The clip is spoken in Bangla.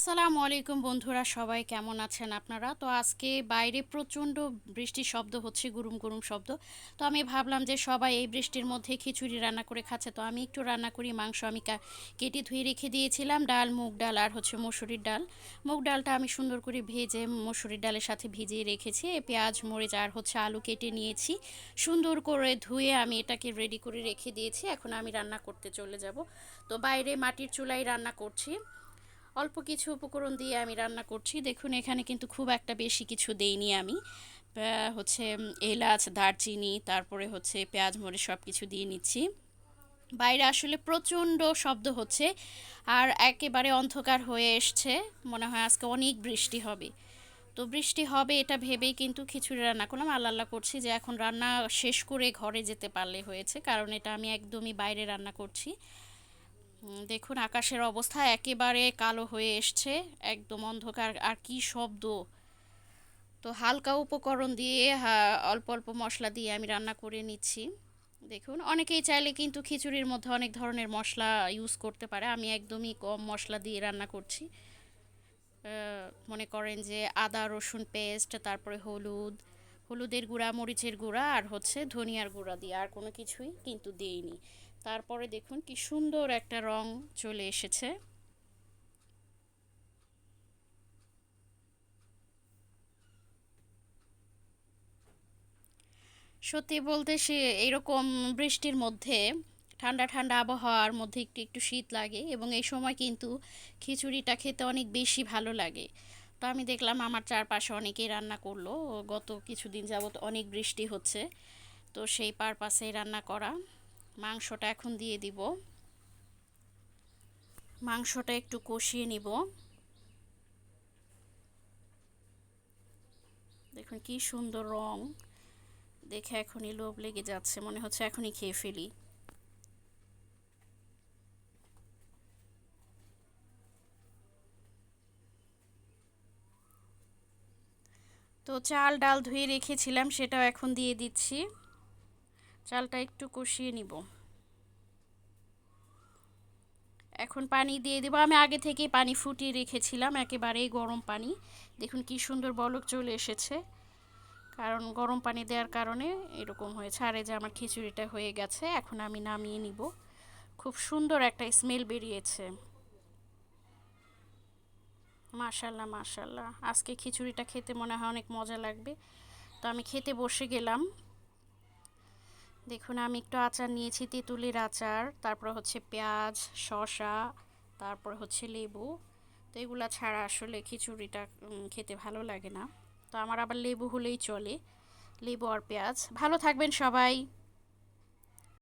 আসসালামু আলাইকুম বন্ধুরা, সবাই কেমন আছেন আপনারা? তো আজকে বাইরে প্রচণ্ড বৃষ্টির শব্দ হচ্ছে, গুরুম গুরুম শব্দ। তো আমি ভাবলাম যে সবাই এই বৃষ্টির মধ্যে খিচুড়ি রান্না করে খাচ্ছে। তো আমি একটু রান্না করি, মাংস আমি কেটে ধুয়ে রেখে দিয়েছিলাম, ডাল, মুগ ডাল আর হচ্ছে মসুরির ডাল। মুগ ডালটা আমি সুন্দর করে ভেজে মসুরির ডালের সাথে ভিজিয়ে রেখেছি। পেঁয়াজ, মরিচ আর হচ্ছে আলু কেটে নিয়েছি। সুন্দর করে ধুয়ে আমি এটাকে রেডি করে রেখে দিয়েছি। এখন আমি রান্না করতে চলে যাব। তো বাইরে মাটির চুলায় রান্না করছি। অল্প কিছু উপকরণ দিয়ে আমি রান্না করছি। দেখুন, এখানে কিন্তু খুব একটা বেশি কিছু দেইনি আমি। হচ্ছে এলাচ, দারচিনি, তারপরে হচ্ছে পেঁয়াজ, মরিচ সব কিছু দিয়ে নিচ্ছি। বাইরে আসলে প্রচণ্ড শব্দ হচ্ছে আর একেবারে অন্ধকার হয়ে এসছে। মনে হয় আজকে অনেক বৃষ্টি হবে। তো বৃষ্টি হবে এটা ভেবেই কিন্তু খিচুড়ি রান্না করলাম। আল্লাহ আল্লাহ করছি যে এখন রান্না শেষ করে ঘরে যেতে পারলে হয়েছে, কারণ এটা আমি একদমই বাইরে রান্না করছি। দেখুন, আকাশের অবস্থা একেবারে কালো হয়ে এসছে, একদম অন্ধকার, আর কি শব্দ। তো হালকা উপকরণ দিয়ে অল্প অল্প মশলা দিয়ে আমি রান্না করে নিচ্ছি। দেখুন, অনেকেই চাইলে কিন্তু খিচুড়ির মধ্যে অনেক ধরনের মশলা ইউজ করতে পারে। আমি একদমই কম মশলা দিয়ে রান্না করছি। মনে করেন যে আদা, রসুন পেস্ট তারপরে হলুদ, হলুদের গুঁড়া, মরিচের গুঁড়া, আর হচ্ছে ধনিয়ার গুঁড়া দিয়ে। আর কোনো কিছুই কিন্তু দিইনি। তারপরে দেখুন কি সুন্দর একটা রং চলে এসেছে। সত্যি বলতে সে এরকম বৃষ্টির মধ্যে, ঠান্ডা ঠান্ডা আবহাওয়ার মধ্যে একটু একটু শীত লাগে এবং এই সময় কিন্তু খিচুড়িটা খেতে অনেক বেশি ভালো লাগে। তো আমি দেখলাম আমার চারপাশে অনেকেই রান্না করল, গত কিছুদিন যাবত অনেক বৃষ্টি হচ্ছে, তো সেই পারপাসেই রান্না করা। মাংসটা এখন দিয়ে দিব। মাংসটা একটু কষিয়ে নিব। দেখুন কি সুন্দর রং। দেখে এখনই লোভ লেগে যাচ্ছে, মনে হচ্ছে এখনই খেয়ে ফেলি। তো চাল ডাল ধুয়ে রেখেছিলাম, সেটাও এখন দিয়ে দিচ্ছি। চালটা একটু কষিয়ে নিব। এখন পানি দিয়ে দেবো। আমি আগে থেকেই পানি ফুটিয়ে রেখেছিলাম, একেবারেই গরম পানি। দেখুন কি সুন্দর বলক চলে এসেছে। কারণ গরম পানি দেওয়ার কারণে এরকম হয়েছে। আর যে আমার খিচুড়িটা হয়ে গেছে, এখন আমি নামিয়ে নিব। খুব সুন্দর একটা স্মেল বেরিয়েছে। মাশাল্লাহ মাশাল্লাহ। আজকে খিচুড়িটা খেতে মনে হয় অনেক মজা লাগবে। তো আমি খেতে বসে গেলাম। দেখুন, আমি একটু আচার নিয়েছি, তেঁতুলের আচার, তারপর হচ্ছে পেঁয়াজ, শসা, তারপর হচ্ছে লেবু। তো এগুলো ছাড়া আসলে খিচুড়িটা খেতে ভালো লাগে না। তো আমার আবার লেবু হলেই চলে, লেবু আর পেঁয়াজ। ভালো থাকবেন সবাই।